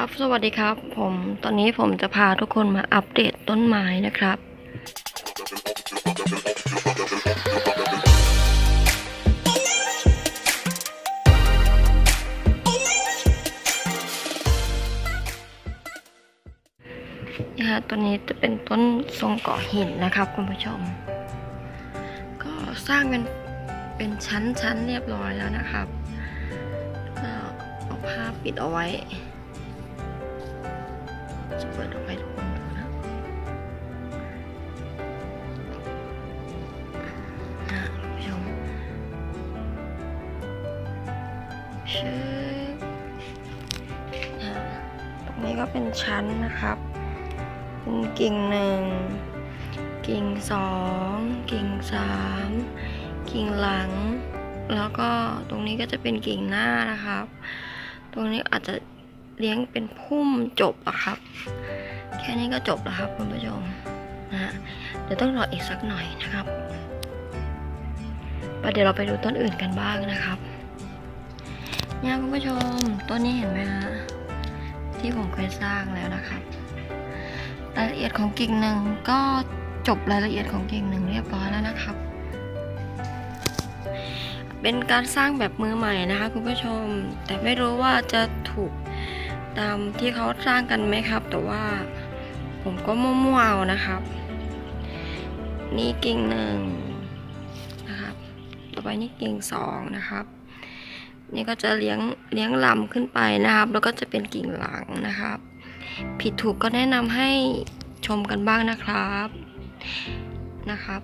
ครับ สวัสดีครับ ผมตอนนี้ผมจะพาทุกคนมาอัปเดตต้นไม้นะครับนี่ฮะตัวนี้จะเป็นต้นทรงเกาะหินนะครับคุณผู้ชม ก็สร้างเป็นเป็นชั้นๆเรียบร้อยแล้วนะครับเอาผ้าปิดเอาไว้ จะเปิดออกไปทุกคนดูนะนะคุณผู้ชมชื่อตรงนี้ก็เป็นชั้นนะครับ เป็นกิ่งหนึ่ง กิ่งสอง กิ่งสาม กิ่งหลัง แล้วก็ตรงนี้ก็จะเป็นกิ่งหน้านะครับ ตรงนี้อาจจะ เลี้ยงเป็นพุ่มจบอะครับ แค่นี้ก็จบแล้วครับคุณผู้ชมนะฮะเดี๋ยวต้องรออีกสักหน่อยนะครับไปเดี๋ยวเราไปดูต้นอื่นกันบ้างนะครับเนี่ยคุณผู้ชมต้นนี้เห็นไหมฮะที่ผมเคยสร้างแล้วนะครับรายละเอียดของกิ่งหนึ่งก็จบรายละเอียดของกิ่งหนึ่งเรียบร้อยแล้วนะครับ เป็นการสร้างแบบมือใหม่นะคะคุณผู้ชม แต่ไม่รู้ว่าจะถูก ตามที่เขาสร้างกันไหมครับ แต่ว่าผมก็มั่วๆเอานะครับ นี่กิ่งหนึ่งนะครับ ต่อไปนี่กิ่งสองนะครับ นี่ก็จะเลี้ยงเลี้ยงลำขึ้นไปนะครับ แล้วก็จะเป็นกิ่งหลังนะครับ ผิดถูกก็แนะนำให้ชมกันบ้างนะครับนะครับ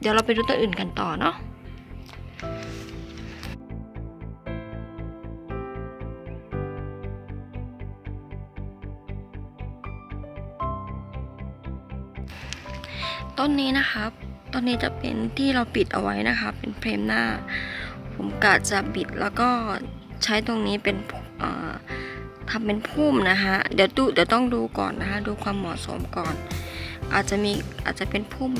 เดี๋ยวเราไปดูต้นอื่นกันต่อเนาะ ต้นนี้นะครับ ต้นนี้จะเป็นที่เราปิดเอาไว้นะคะ เป็นเฟรมหน้า ผมกะจะบิดแล้วก็ใช้ตรงนี้เป็นทำเป็นพุ่มนะคะเดี๋ยวดูเดี๋ยวต้องดูก่อนนะคะ ดูความเหมาะสมก่อน อาจจะมีอาจจะเป็นพุ่ม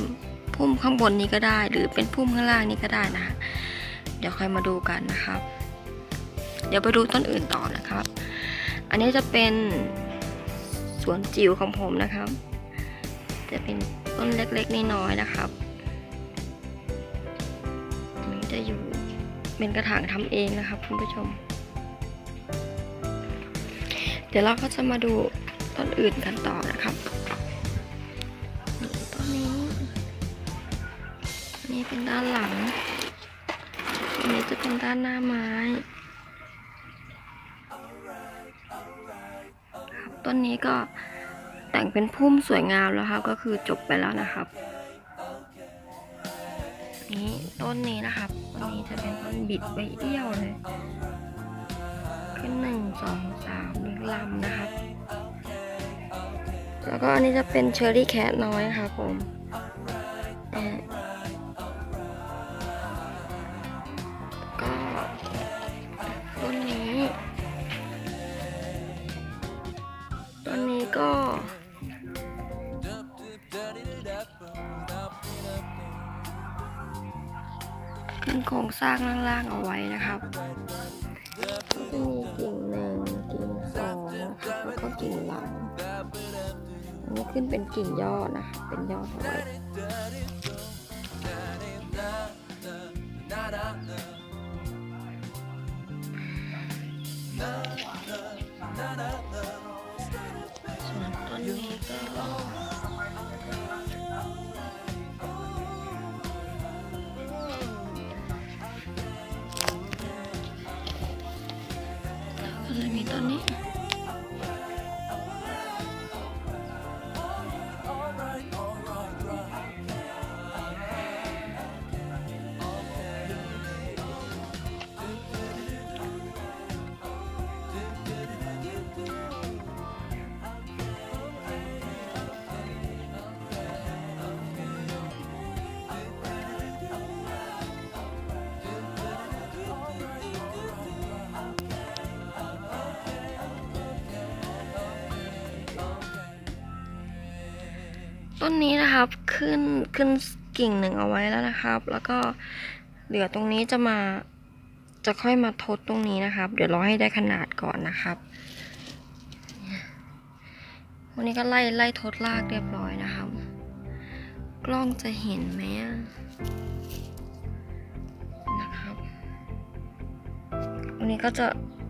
พุ่มข้างบนนี้ก็ได้ หรือเป็นพุ่มข้างล่างนี้ก็ได้นะคะ เดี๋ยวค่อยมาดูกันนะครับ เดี๋ยวไปดูต้นอื่นต่อนะครับ อันนี้จะเป็นสวนจิ๋วของผมนะครับ จะเป็น ต้นเล็กๆน้อยๆนะครับอันนี้จะอยู่เป็นกระถางทำเองนะครับคุณผู้ชม เดี๋ยวเราก็จะมาดูต้นอื่นกันต่อนะครับต้นนี้ นี่เป็นด้านหลังอันนี้จะเป็นด้านหน้าไม้ต้นนี้ก็ แต่งเป็นพุ่มสวยงามแล้วครับ ก็คือจบไปแล้วนะครับ นี่ต้นนี้นะครับต้นนี้จะเป็นต้นบิดใบเอี้ยวเลยขึ้นหนึ่งสองสามหนึ่งลำนะครับ แล้วก็อันนี้จะเป็นเชอร์รี่แคทน้อยครับผม ขึ้นโครงสร้างล่างๆเอาไว้นะครับจะมีกิ่งหนึ่งกิ่งสองนะครับแล้วก็กิ่งหลังอันนี้ขึ้นเป็นกิ่งยอดนะคะเป็นยอดเอาไว้ ต้นนี้นะครับขึ้นขึ้นกิ่งหนึ่งเอาไว้แล้วนะครับ แล้วก็เหลือตรงนี้จะมาจะค่อยมาทดตรงนี้นะครับ เดี๋ยวรอให้ได้ขนาดก่อนนะครับวันนี้ก็ไล่ไล่ทดลากเรียบร้อยนะครับ กล้องจะเห็นไหมนะครับวันนี้ก็จะ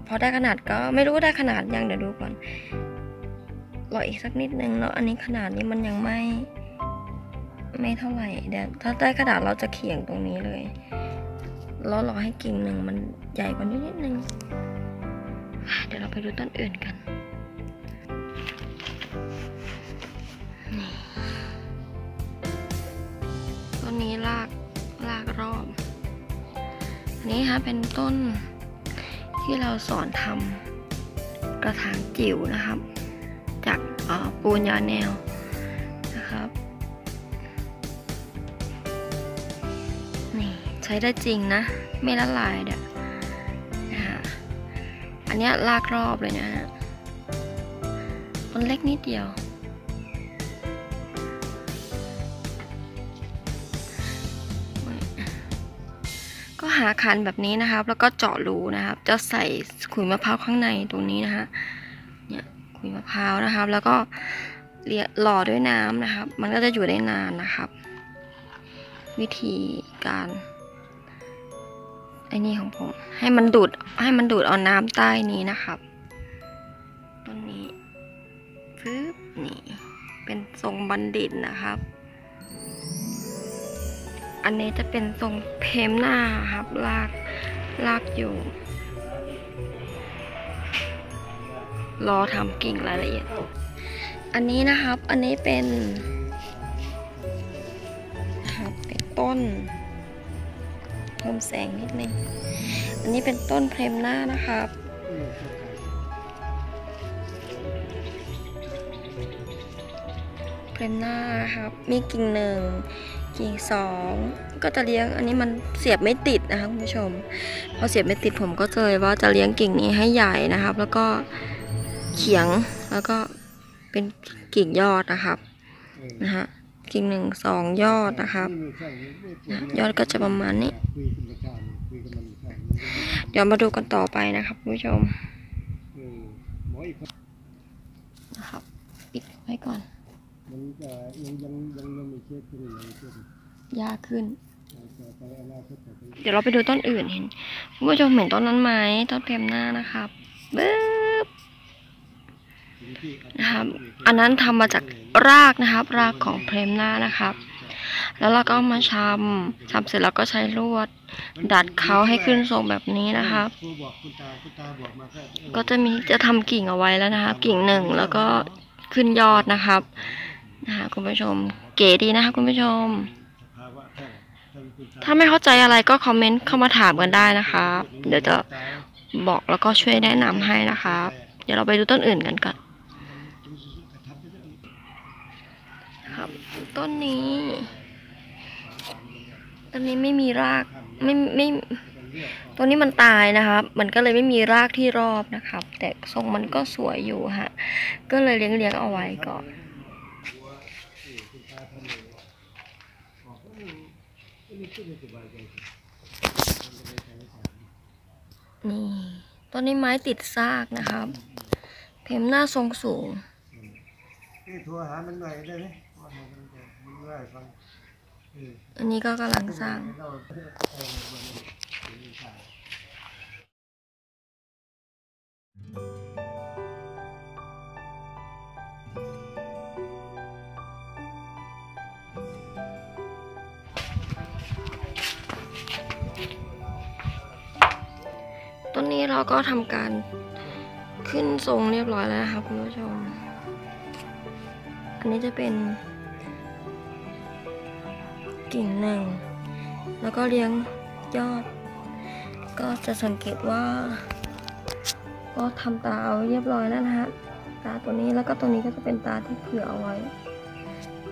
พอได้ขนาดก็ไม่รู้ได้ขนาดยังเดี๋ยวดูก่อน รออีกสักนิดนึงเนาะ อันนี้ขนาดนี้มันยังไม่ ไม่เท่าไหร่เดี๋ยวถ้าได้ขนาดเราจะเขียงตรงนี้เลยแล้วรอให้กิ่งหนึ่งมันใหญ่กว่านี้นิดนึง เดี๋ยวเราไปดูต้นอื่นกันนี่ต้นนี้ลากลากรอบ อันนี้ฮะเป็นต้นที่เราสอนทำกระถางจิ๋วนะครับ จากออปูนยาแนวนะครับ นี่ใช้ได้จริงนะ ไม่ละลายเด้อนะฮะอันนี้ลากรอบเลยนะฮะมันเล็กนิดเดียว ก็หาคันแบบนี้นะครับ แล้วก็เจาะรูนะครับ จะใส่ขุยมะพร้าวข้างในตรงนี้นะฮะ เนี่ยขุยมะพร้าวนะครับ แล้วก็เลียหล่อด้วยน้ำนะครับ มันก็จะอยู่ได้นานนะครับ วิธีการไอ้นี่ของผม ให้มันดูดให้มันดูดเอาน้ำใต้นี้นะครับต้นนี้ปึ๊บนี่เป็นทรงบัณฑิตนะครับ อันนี้จะเป็นทรงเพมหน้าครับลากลากอยู่ รอทำกิ่งรายละเอียด อันนี้นะครับ อันนี้เป็นนะครับเป็นต้นเพิ่มแสงนิดนึง อันนี้เป็นต้นเพรมหน้านะครับเพรมหน้าครับ มีกิ่งหนึ่งกิ่งสองก็จะเลี้ยงอันนี้มันเสียบไม่ติดนะคะคุณผู้ชม พอเสียบไม่ติดผมก็เลยว่าจะเลี้ยงกิ่งนี้ให้ใหญ่นะครับ แล้วก็ เขียงแล้วก็เป็นกิ่งยอดนะครับนะฮะกิ่งหนึ่งสองยอดนะครับนะยอดก็จะประมาณนี้ เดี๋ยวมาดูกันต่อไปนะครับคุณผู้ชมนะครับปิดไว้ก่อนมันจะยังยังยังยังมีเคสที่ยังเคสยากขึ้น เดี๋ยวเราไปดูต้นอื่นเห็นคุณผู้ชมเห็นต้นนั้นไหมต้นเพมหน้านะครับบึ๊บสิ่งที่ นะครับอันนั้นทำมาจากรากนะครับ รากของเพมหน้านะครับ แล้วเราก็มาชำชำเสร็จแล้วก็ใช้ลวด ดัดเขาให้ขึ้นทรงแบบนี้นะครับ ก็จะมีจะทำกิ่งเอาไว้แล้วนะครับ กิ่งหนึ่งแล้วก็ขึ้นยอดนะครับนะคะคุณผู้ชม เก๋ดีนะคะคุณผู้ชม ถ้าไม่เข้าใจอะไรก็คอมเมนต์เข้ามาถามกันได้นะครับ เดี๋ยวจะบอกแล้วก็ช่วยแนะนำให้นะครับ เดี๋ยวเราไปดูต้นอื่นกันก่อนครับ ต้นนี้ ต้นนี้ไม่มีรากไม่ไม่ต้นนี้มันตายนะครับ มันก็เลยไม่มีรากที่รอบนะครับ แต่ทรงมันก็สวยอยู่ฮะ ก็เลยเลี้ยงเลี้ยงเอาไว้ก่อนนี่ต้นนี้ไม้ติดซากนะครับ เพมหน้าทรงสูงนี่โทรหามันหน่อยได้ไหม อันนี้ก็กำลังสร้างต้นนี้เราก็ทำการขึ้นทรงเรียบร้อยแล้วนะคะคุณผู้ชม อันนี้จะเป็น กิ่งหนึ่ง แล้วก็เลี้ยงยอด ก็จะสังเกตว่า ก็ทำตาเอาเรียบร้อยแล้วนะฮะ ตาตัวนี้แล้วก็ตัวนี้ก็จะเป็นตาที่เผื่อเอาไว้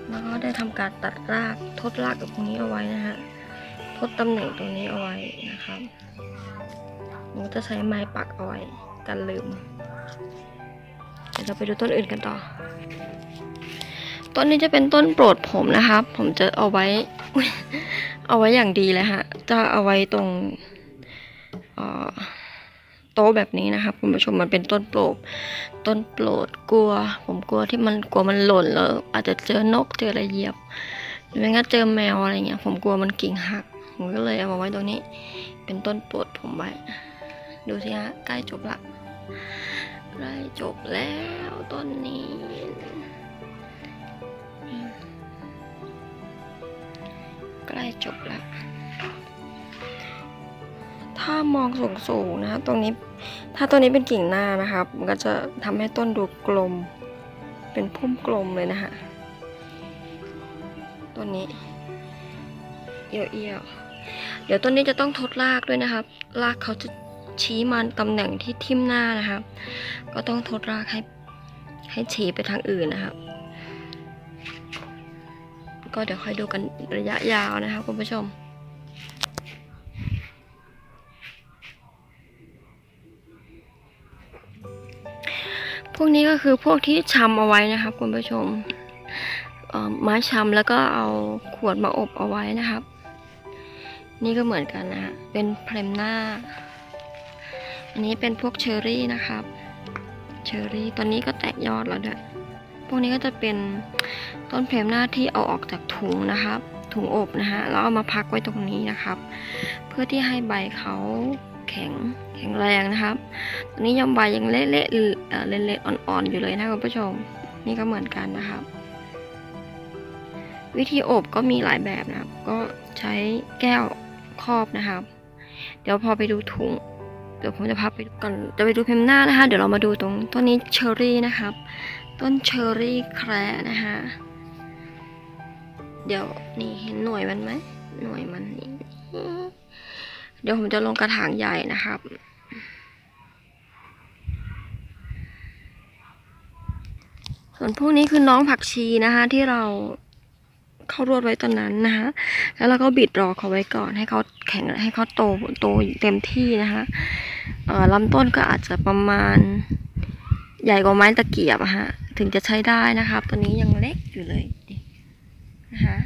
แล้วก็ได้ทำการตัดรากทดรากกับตรงนี้เอาไว้นะฮะ ทดตำแหน่งตรงนี้เอาไว้นะครับหนูจะใช้ไม้ปักเอาไว้กันลืม เดี๋ยวเราไปดูต้นอื่นกันต่อ ต้นนี้จะเป็นต้นโปรดผมนะครับผมจะเอาไว้ เอาไว้อย่างดีเลยฮะ จะเอาไว้ตรงโต๊ะแบบนี้นะครับคุณผู้ชมมันเป็นต้นโปรดต้นโปรดกลัว ผมกลัวที่มันกลัวมันหล่นแล้ว อาจจะเจอนกเจออะไรเหยียบหรือไม่งั้นเจอแมวอะไรเงี้ยผมกลัวมันกิ่งหักผมก็เลยเอามาไว้ตรงนี้ เป็นต้นโปรดผมไว้ ดูสิฮะใกล้จบละใกล้จบแล้วต้นนี้ ใกล้จบและถ้ามองสูงๆนะตรงนี้ ถ้าตัวนี้เป็นกิ่งหน้านะครับ มันก็จะทำให้ต้นดูกลม เป็นพุ่มกลมเลยนะฮะต้นนี้เอี่ยวๆเดี๋ยวต้นนี้จะต้องทดรากด้วยนะครับรากเขาจะชี้มันตำแหน่งที่ทิ่มหน้านะครับ ก็ต้องทดรากให้ให้ชี้ไปทางอื่นนะครับ ก็เดี๋ยวค่อยดูกันระยะยาวนะครับคุณผู้ชม พวกนี้ก็คือพวกที่ชำเอาไว้นะครับคุณผู้ชมไม้ชำแล้วก็เอาขวดมาอบเอาไว้นะครับ นี่ก็เหมือนกันนะเป็นเพลมหน้า อันนี้เป็นพวกเชอรี่นะครับ เชอร์รี่ตอนนี้ก็แตกยอดแล้วด้วย พวกนี้ก็จะเป็นต้นเพลมหน้าที่เอาออกจากถุงนะครับ ถุงอบนะฮะแล้วเอามาพักไว้ตรงนี้นะครับ เพื่อที่ให้ใบเขาแข็งแข็งแรงนะครับ ตอนนี้ยังใบยังเละๆเอ่อเละๆอ่อนๆอยู่เลยนะคุณผู้ชม นี่ก็เหมือนกันนะครับ วิธีอบก็มีหลายแบบนะครับ ก็ใช้แก้วครอบนะครับ เดี๋ยวพอไปดูถุงเดี๋ยวผมจะพาไปดูก่อนจะไปดูเพมหน้านะคะ เดี๋ยวเรามาดูตรงต้นนี้เชอร์รี่นะครับ ต้นเชอร์รี่แคร์นะคะเดี๋ยวนี่เห็นหน่วยมันไหมหน่วยมันนี่เดี๋ยวผมจะลงกระถางใหญ่นะครับ ส่วนพวกนี้คือน้องผักชีนะคะที่เราเข้ารวดไว้ตอนนั้นนะคะแล้วเราก็บิดรอเขาไว้ก่อนให้เขาแข็งให้เขาโตโตเต็มที่นะคะลำต้นก็อาจจะประมาณใหญ่กว่าไม้ตะเกียบอะฮะ ถึงจะใช้ได้นะครับตัวนี้ยังเล็กอยู่เลยนะคะ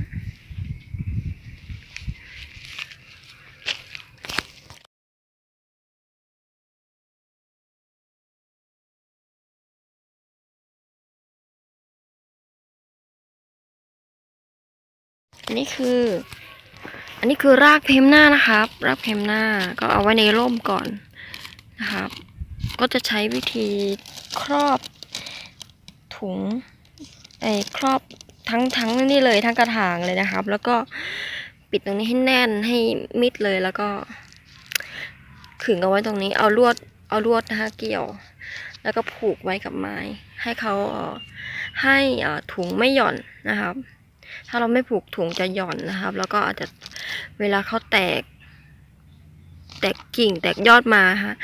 อันนี้คือ อันนี้คือรากเพมหน้านะครับ รากเพมหน้าก็เอาไว้ในร่มก่อนนะครับ ก็จะใช้วิธีครอบ ถุงไอ้ครอบทั้งทั้งนี่เลยทั้งกระถางเลยนะครับ แล้วก็ปิดตรงนี้ให้แน่นให้มิดเลยแล้วก็ขึงเอาไว้ตรงนี้เอาลวดเอาลวดนะคะเกี่ยว แล้วก็ผูกไว้กับไม้ ให้เขาให้ถุงไม่หย่อนนะครับ ถ้าเราไม่ผูกถุงจะหย่อนนะครับ แล้วก็อาจจะเวลาเขาแตก แตกกิ่งแตกยอดมาฮะ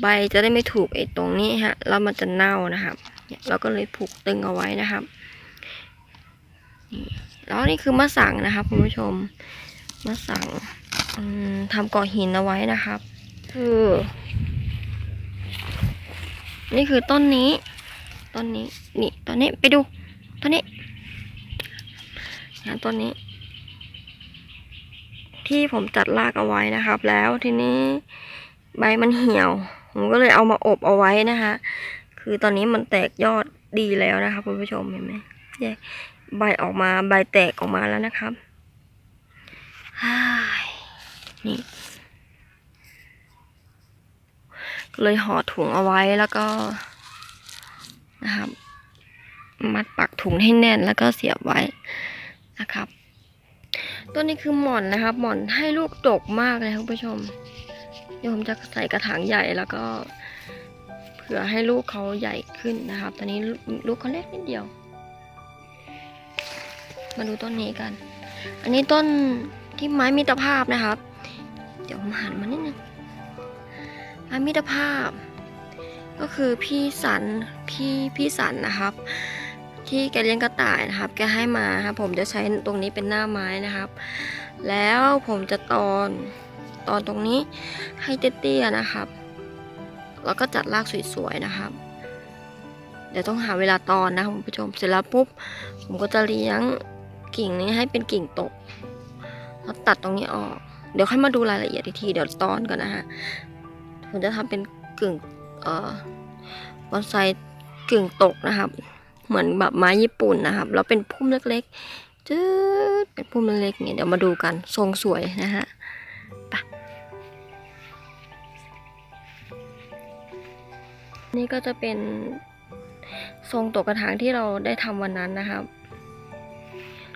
ใบจะได้ไม่ถูกไอ้ตรงนี้ฮะแล้วมันจะเน่านะครับ เนี่ยเราก็เลยผูกตึงเอาไว้นะครับนี่แล้วนี่คือมะสังนะครับคุณผู้ชมมะสังอืมทำก่อหินเอาไว้นะครับ คือ นี่คือต้นนี้ ต้นนี้ นี่ต้นนี้ไปดูต้นนี้นะต้นนี้ ที่ผมจัดรากเอาไว้นะครับ แล้วทีนี้ใบมันเหี่ยว ผมก็เลยเอามาอบเอาไว้นะคะ คือตอนนี้มันแตกยอดดีแล้วนะคะคุณผู้ชมเห็นไหมเนี่ยใบออกมาใบแตกออกมาแล้วนะครับนี่เลยห่อถุงเอาไว้แล้วก็นะครับ มัดปักถุงให้แน่นแล้วก็เสียบไว้นะครับ ตัวนี้คือหม่อนนะครับ หม่อนให้ลูกดกมากเลยคุณผู้ชมเดี๋ยวผมจะใส่กระถางใหญ่แล้วก็ ผื่อให้ลูกเขาใหญ่ขึ้นนะครับ ตอนนี้ลูกเขาเล็กนิดเดียว มาดูต้นนี้กัน อันนี้ต้นที่ไม้มิตรภาพนะครับ เดี๋ยวผมหันมานิดนึงไม้มิตรภาพ ก็คือพี่สันพี่พี่สันนะครับ ที่แกเลี้ยงกระต่ายนะครับ แกให้มาครับผมจะใช้ตรงนี้เป็นหน้าไม้นะครับ แล้วผมจะตอนตอนตรงนี้ให้เตี้ยๆนะครับ แล้วก็จัดรากสวยๆนะครับ เดี๋ยวต้องหาเวลาตอนนะคะคุณผู้ชมเสร็จแล้วปุ๊บผมก็จะเลี้ยงกิ่งนี้ให้เป็นกิ่งตกแล้วตัดตรงนี้ออก เดี๋ยวค่อยมาดูรายละเอียดอีกทีเดี๋ยวตอนก่อนนะฮะผมจะทำเป็นกึ่งเอ่อบอนไซกึ่งตกนะครับ เหมือนแบบไม้ญี่ปุ่นนะครับ แล้วเป็นพุ่มเล็กๆจืดเป็นพุ่มเล็กๆเนี่ยเดี๋ยวมาดูกันทรงสวยนะฮะ นี่ก็จะเป็นทรงตกกระถางที่เราได้ทำวันนั้นนะครับ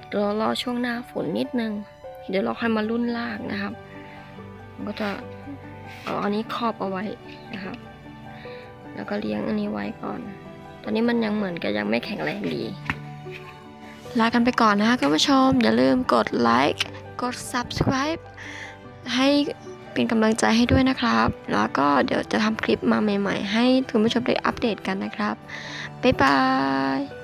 เดี๋ยวรารอช่วงหน้าฝนนิดนึง เดี๋ยวเราค่อยมารุ่นลางนะครับก็จะเอาอันนี้ครอบเอาไว้นะครับ แล้วก็เลี้ยงอันนี้ไว้ก่อน ตอนนี้มันยังเหมือนกับยังไม่แข็งแรงดี ลากันไปก่อนนะคะคุณผู้ชม อย่าลืมกดไลค์ กด subscribe ให้ เป็นกำลังใจให้ด้วยนะครับ แล้วก็เดี๋ยวจะทำคลิปมาใหม่ ๆ ให้คุณผู้ชมได้อัปเดตกันนะครับ บ๊ายบาย